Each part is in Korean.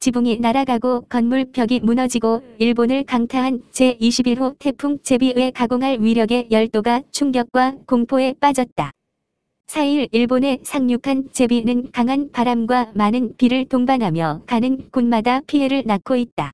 지붕이 날아가고 건물 벽이 무너지고 일본을 강타한 제21호 태풍 제비의 가공할 위력의 열도가 충격과 공포에 빠졌다. 4일 일본에 상륙한 제비는 강한 바람과 많은 비를 동반하며 가는 곳마다 피해를 낳고 있다.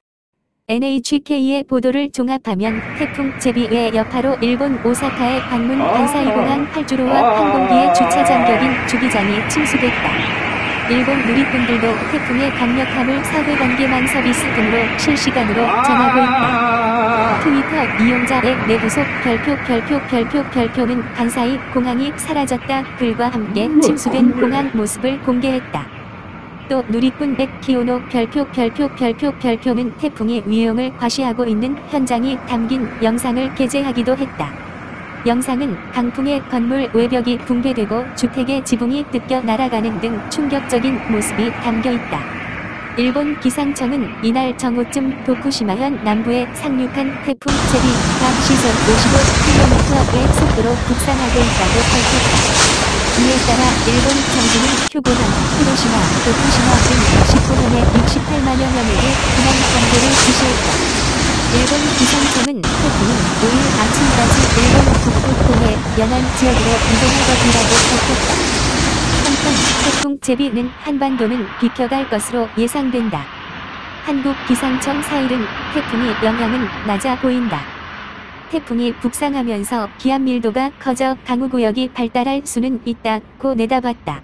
NHK의 보도를 종합하면 태풍 제비의 여파로 일본 오사카의 방문 반사이공항 8주로와 항공기의 주차장 격인 주기장이 침수됐다. 일본 누리꾼들도 태풍의 강력함을 사회관계망 서비스 등으로 실시간으로 전하고 있다. 트위터 이용자의 내부속 별표 별표 별표 별표는 간사이 공항이 사라졌다 글과 함께 침수된 공항 모습을 공개했다. 또 누리꾼 백 키오노 별표 별표 별표 별표는 태풍의 위용을 과시하고 있는 현장이 담긴 영상을 게재하기도 했다. 영상은 강풍에 건물 외벽이 붕괴되고 주택의 지붕이 뜯겨 날아가는 등 충격적인 모습이 담겨 있다. 일본 기상청은 이날 정오쯤 도쿠시마현 남부에 상륙한 태풍 제비가 시속 55km의 속도로 북상하고 있다고 밝혔다. 이에 따라 일본 정부는 휴고현, 히로시마, 도쿠시마 등 19현의 68만여 명에게避難경보를 지시했다. 일본 기상청은 태풍은 5일 아침까지 일본 연안 지역으로 이동할 것이라고 밝혔다. 한편 태풍 제비는 한반도는 비켜갈 것으로 예상된다. 한국 기상청 4일은 태풍의 영향은 낮아 보인다. 태풍이 북상하면서 기압 밀도가 커져 강우구역이 발달할 수는 있다고 내다봤다.